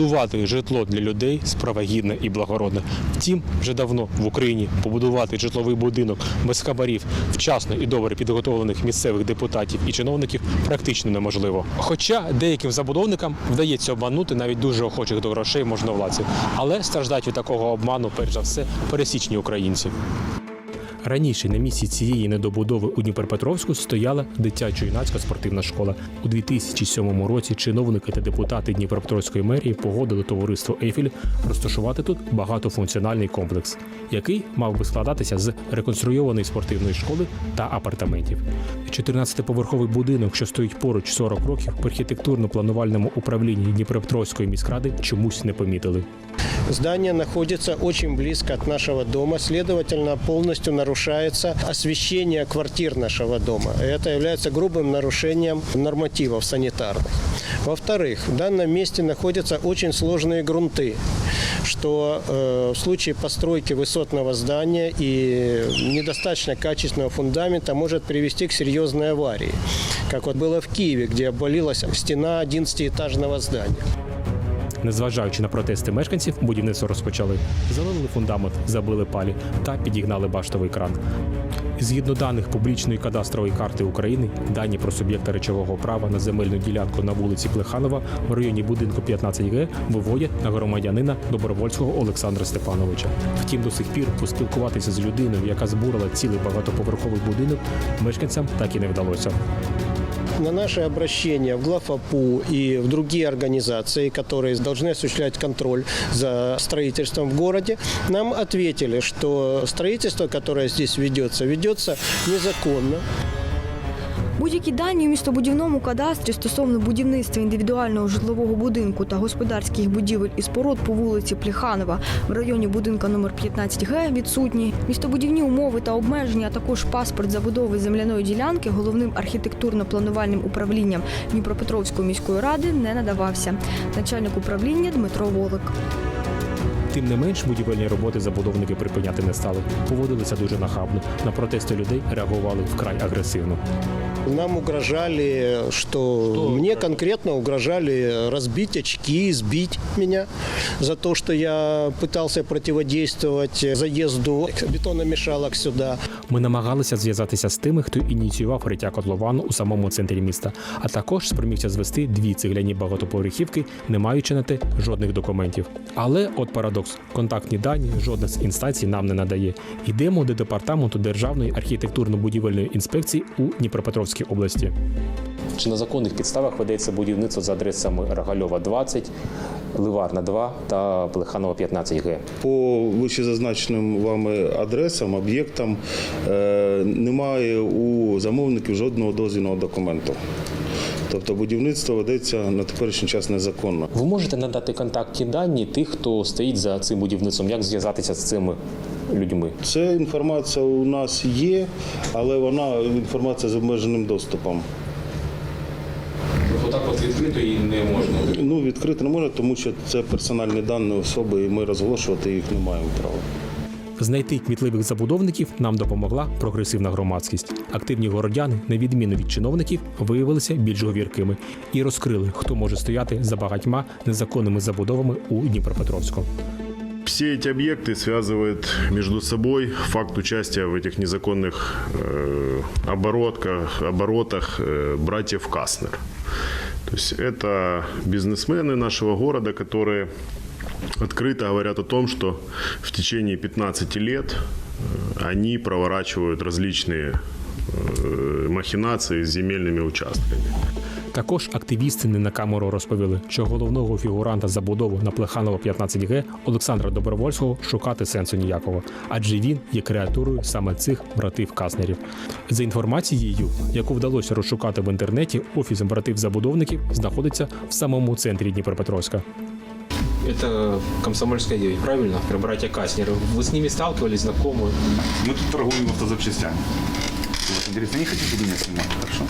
побудувати житло для людей справа гідна і благородна. Втім, вже давно в Україні побудувати житловий будинок без хабарів, вчасно і добре підготовлених місцевих депутатів і чиновників практично неможливо. Хоча деяким забудовникам вдається обманути навіть дуже охочих до грошей можновладців, але страждають від такого обману, перш за все, пересічні українці. Раніше на місці цієї недобудови у Дніпропетровську стояла дитячо-юнацька спортивна школа. У 2007 році чиновники та депутати Дніпропетровської мерії погодили товариство Ейфель розташувати тут багатофункціональний комплекс, який мав би складатися з реконструйованої спортивної школи та апартаментів. 14-поверховий будинок, що стоїть поруч 40 років, в архітектурно-планувальному управлінні Дніпропетровської міськради чомусь не помітили. Здание находится очень близко от нашего дома, следовательно, полностью нарушается освещение квартир нашего дома. Это является грубым нарушением нормативов санитарных. Во-вторых, в данном месте находятся очень сложные грунты, что э, в случае постройки высотного здания и недостаточно качественного фундамента может привести к серьезной аварии, как вот было в Киеве, где обвалилась стена 11-этажного здания. Незважаючи на протести мешканців, будівництво розпочали. Залили фундамент, забили палі та підігнали баштовий кран. Згідно даних публічної кадастрової карти України, дані про суб'єкта речового права на земельну ділянку на вулиці Плеханова в районі будинку 15Г виводять на громадянина Добровольського Олександра Степановича. Втім, до сих пір поспілкуватися з людиною, яка збурила цілий багатоповерховий будинок, мешканцям так і не вдалося. На наше обращение в Глафапу и в другие организации, которые должны осуществлять контроль за строительством в городе, нам ответили, что строительство, которое здесь ведется, ведется незаконно. Будь-які дані у містобудівному кадастрі стосовно будівництва індивідуального житлового будинку та господарських будівель і споруд по вулиці Плеханова в районі будинка номер 15 Г відсутні. Містобудівні умови та обмеження, а також паспорт забудови земляної ділянки головним архітектурно-планувальним управлінням Дніпропетровської міської ради не надавався. Начальник управління Дмитро Волик. Тим не менш, будівельні роботи забудовники припиняти не стали. Поводилися дуже нахабно. На протести людей реагували вкрай агресивно. Нам угрожали, что, мне конкретно угрожали разбить очки, сбить меня за то, что я пытался противодействовать заезду бетономешалок сюда. Ми намагалися зв'язатися з тими, хто ініціював риття котловану у самому центрі міста, а також спромігся звести дві цегляні багатоповерхівки, не маючи на те жодних документів. Але от парадокс: контактні дані жодна з інстанцій нам не надає. Йдемо до департаменту Державної архітектурно-будівельної інспекції у Дніпропетровській області. Чи на законних підставах ведеться будівництво за адресами Рогальова 20, Ливарна 2 та Плеханова 15 Г? По вищезазначеним вами адресам, об'єктам е, немає у замовників жодного дозвільного документу. Тобто будівництво ведеться на теперішній час незаконно. Ви можете надати контактні дані тих, хто стоїть за цим будівництвом, як зв'язатися з цими людьми? Це інформація у нас є, але вона інформація з обмеженим доступом. Отак от відкрито і не можна. Ну, відкрити не можна, тому що це персональні дані особи, і ми розголошувати їх не маємо права. Знайти кмітливих забудовників нам допомогла прогресивна громадськість. Активні городяни, на відміну від чиновників, виявилися більш говіркими і розкрили, хто може стояти за багатьма незаконними забудовами у Дніпропетровську. Все эти объекты связывает между собой факт участия в этих незаконных э, оборотках, оборотах э, братьев Каснер. То есть это бизнесмены нашего города, которые открыто говорят о том, что в течение 15 лет э, они проворачивают различные э, махинации с земельными участками. Також активісти не на камеру розповіли, що головного фігуранта забудови на Плеханова 15Г Олександра Добровольського шукати сенсу ніякого, адже він є креатурою саме цих братів Каснерів. За інформацією, яку вдалося розшукати в інтернеті, офіс братів забудовників знаходиться в самому центрі Дніпропетровська. Это Комсомольская 9, правильно? Про братья Каснеры. Вы с ними сталкивались, знакомы? Мы тут торгуем автозапчастями. Вот, интересно, не хотите меня снимать, хорошо?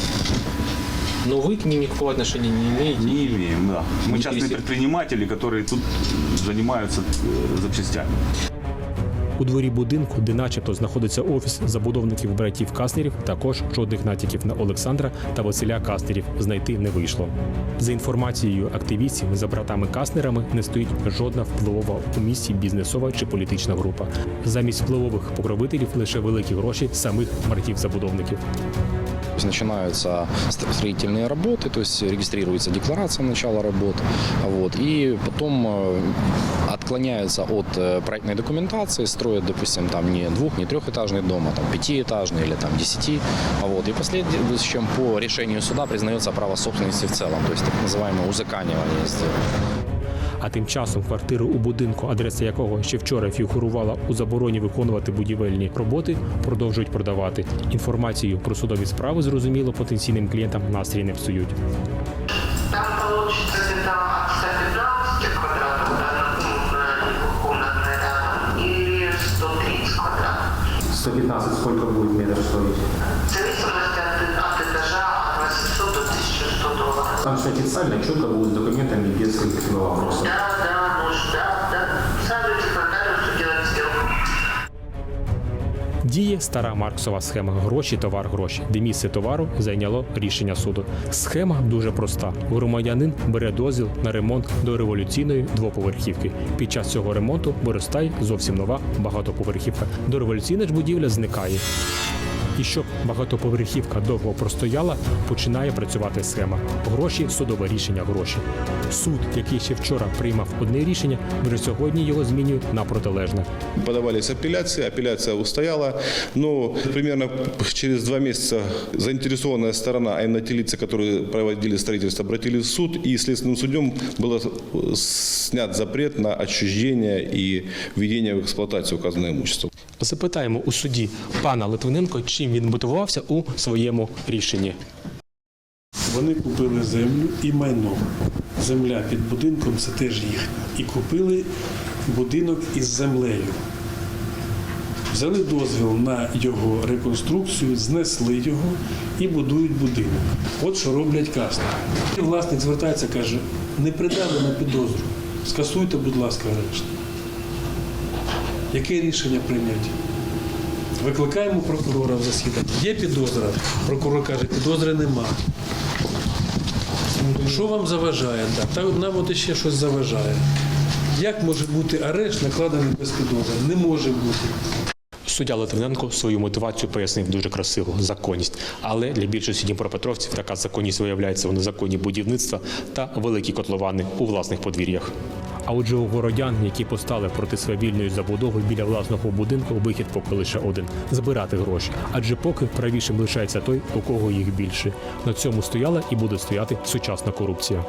Но вы к ним никакого отношения не имеете. Не имеем, да. Мы Не частные пересе- предприниматели, которые тут занимаются э, запчастями. У дворі будинку, де начебто знаходиться офіс забудовників братів Каснерів, також жодних натяків на Олександра та Василя Каснерів знайти не вийшло. За інформацією активістів, за братами Каснерами не стоїть жодна впливова у місті бізнесова чи політична група. Замість впливових покровителів лише великі гроші самих братів-забудовників. То есть начинаются ст- строительные работы, то есть регистрируется декларация начала работ, вот, и потом э, отклоняются от э, проектной документации, строят, допустим, там не двух, не трехэтажный дом, а там пятиэтажный или там десяти, а вот, и последующем по решению суда признается право собственности в целом, то есть так называемое узаканивание сделок. А тим часом квартиру у будинку, адреса якого ще вчора фігурувала у забороні виконувати будівельні роботи, продовжують продавати. Інформацію про судові справи зрозуміло потенційним клієнтам настрій не псують. Там получится где-то от 115 квадратов, да, ну, э, комнатная рядом, или 130 квадратов. 115 сколько будет метр стоить? В зависимости от, от этажа от 800 до 1100 все официально, четко будет с документами без каких-либо вопросов. Да, да, может, да, да. Саживайте к нотариусу делать сделку. Діє стара марксова схема гроші, товар, гроші, де місце товару зайняло рішення суду. Схема дуже проста. Громадянин бере дозвіл на ремонт до революційної двоповерхівки. Під час цього ремонту виростає зовсім нова багатоповерхівка. Дореволюційна ж будівля зникає І щоб багатоповерхівка довго простояла, починає працювати схема. Гроші, судове рішення, гроші. Суд, який ще вчора приймав одне рішення, вже сьогодні його змінює на протилежне. Подавались апелляции, апелляция устояла, но примерно через два месяца заинтересованная сторона, а именно те лица, которые проводили строительство, обратились в суд, и следственным судом был э, снят запрет на отчуждение и введение в эксплуатацию указанного имущества. Запитаємо у суді пана Литвиненко, чим він мотивувався у своєму рішенні. Вони купили землю і майно. Земля під будинком це теж їхня. І купили будинок із землею. Взяли дозвіл на його реконструкцію, знесли його і будують будинок. От що роблять касни. І власник звертається, каже: не придали на підозру. Скасуйте, будь ласка, арешт. Яке рішення прийняти? Викликаємо прокурора в засідання. Є підозра. Прокурор каже, підозри нема. Що вам заважає? Так, та нам от ще щось заважає. Як може бути арешт накладений без підозри? Не може бути. Суддя Литвиненко свою мотивацію пояснив дуже красиво законність. Але для більшості дніпропетровців така законність виявляється в незаконні будівництва та великі котловани у власних подвір'ях. А отже, у городян, які постали проти свавільної забудови біля власного будинку, вихід поки лише один збирати гроші. Адже поки правішим лишається той, у кого їх більше. На цьому стояла і буде стояти сучасна корупція.